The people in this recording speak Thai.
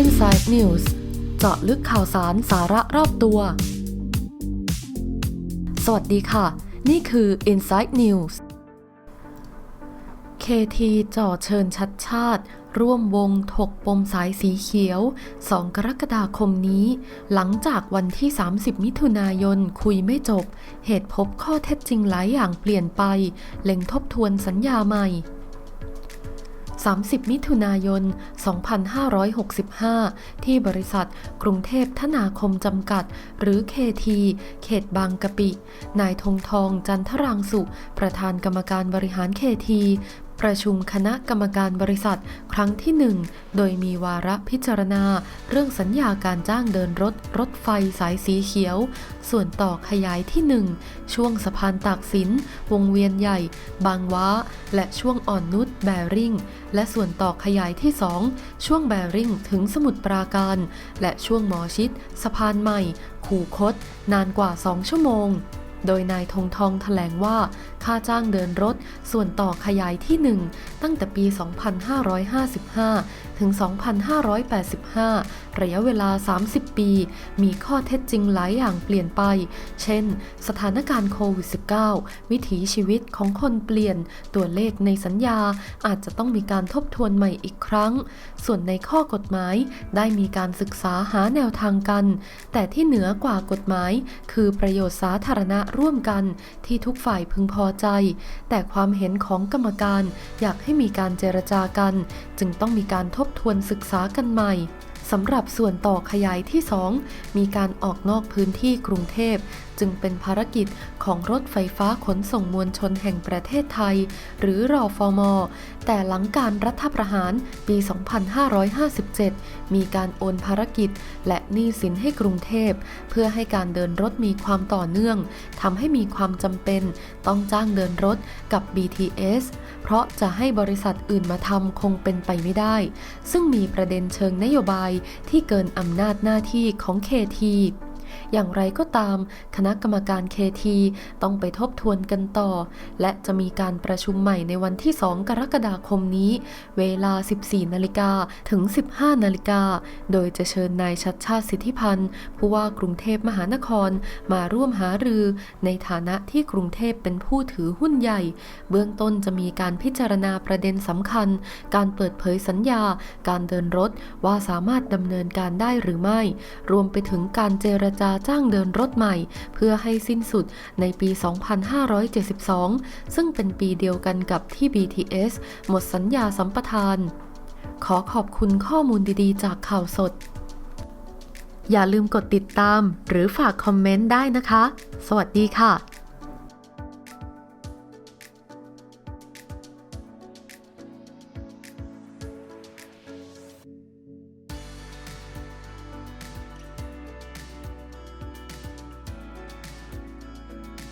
Inside News เจาะลึกข่าวสารสาระรอบตัว สวัสดีค่ะ นี่คือ Inside News KT จ่อเชิญชัดชาติ ร่วมวงถกปมสายสีเขียว 2 กรกฎาคมนี้ หลังจากวันที่ 30 มิถุนายนคุยไม่จบ เหตุพบข้อเท็จจริงหลายอย่างเปลี่ยนไป เล็งทบทวนสัญญาใหม่ 30 มิถุนายน 2565 ที่บริษัทกรุงเทพธนาคมจำกัด หรือ KT เขตบางกะปิ นายธงทองจันทรังสุ ประธานกรรมการบริหาร KT ประชุมคณะกรรมการบริษัท ครั้งที่ 1 โดยมีวาระพิจารณา เรื่องสัญญาการจ้างเดินรถ รถไฟสายสีเขียว ส่วนต่อขยายที่ 1 ช่วงสะพานตากสิน วงเวียนใหญ่ บางว้า และช่วงอ่อนนุชแบริ่ง และส่วนต่อขยายที่ 2 ช่วงแบริ่งถึงสมุทรปราการ และช่วงหมอชิด สะพานใหม่ ขู่คด นานกว่า 2 ชั่วโมงโดยนายธงทองแถลงว่า ค่าจ้างเดินรถ ส่วนต่อขยายที่ 1 ตั้งแต่ปี 2555 ถึง 2585 ระยะเวลา 30 ปี มีข้อเท็จจริงหลายอย่างเปลี่ยนไป เช่น สถานการณ์โควิด -19 วิถีชีวิตของคนเปลี่ยน ตัวเลขในสัญญาอาจจะต้องมีการทบทวนใหม่อีกครั้ง ส่วนในข้อกฎหมายได้มีการศึกษาหาแนวทางกัน แต่ที่เหนือกว่ากฎหมาย คือประโยชน์สาธารณะร่วมกัน ที่ทุกฝ่ายพึงพอใจ แต่ความเห็นของกรรมการอยากให้มีการเจรจากัน จึงต้องมีการทบทวนศึกษากันใหม่ สำหรับส่วนต่อขยายที่ 2 มีการออกนอกพื้นที่กรุงเทพ จึงเป็นภารกิจของรถไฟฟ้าขนส่งมวลชนแห่งประเทศไทย หรือรอฟอมอแต่หลังการรัฐประหารปี 2557 มีการโอนภารกิจ และหนี้สินให้กรุงเทพ เพื่อให้การเดินรถมีความต่อเนื่องทำให้มีความจำเป็น ต้องจ้างเดินรถกับ BTS เพราะจะให้บริษัทอื่นมาทำคงเป็นไปไม่ได้ ซึ่งมีประเด็นเชิงนโยบายที่เกินอำนาจหน้าที่ของเคที อย่างไรก็ตาม คณะกรรมการ KT ต้องไปทบทวนกันต่อ และจะมีการประชุมใหม่ในวันที่ 2 กรกฎาคมนี้ เวลา 14 นาฬิกาถึง 15 นาฬิกา โดยจะเชิญนายชัดชาติสิทธิพันธ์ ผู้ว่ากรุงเทพมหานครมาร่วมหารือ ในฐานะที่กรุงเทพเป็นผู้ถือหุ้นใหญ่ เบื้องต้นจะมีการพิจารณาประเด็นสำคัญ การเปิดเผยสัญญา การเดินรถว่าสามารถดำเนินการได้หรือไม่ รวมไปถึงการเจรจาจ้างเดินรถใหม่ เพื่อให้สิ้นสุดในปี 2572 ซึ่งเป็นปีเดียวกันกับที่ BTS หมดสัญญาสัมปทาน ขอขอบคุณข้อมูลดีๆ จากข่าวสด อย่าลืมกดติดตาม หรือฝากคอมเมนต์ได้นะคะ สวัสดีค่ะ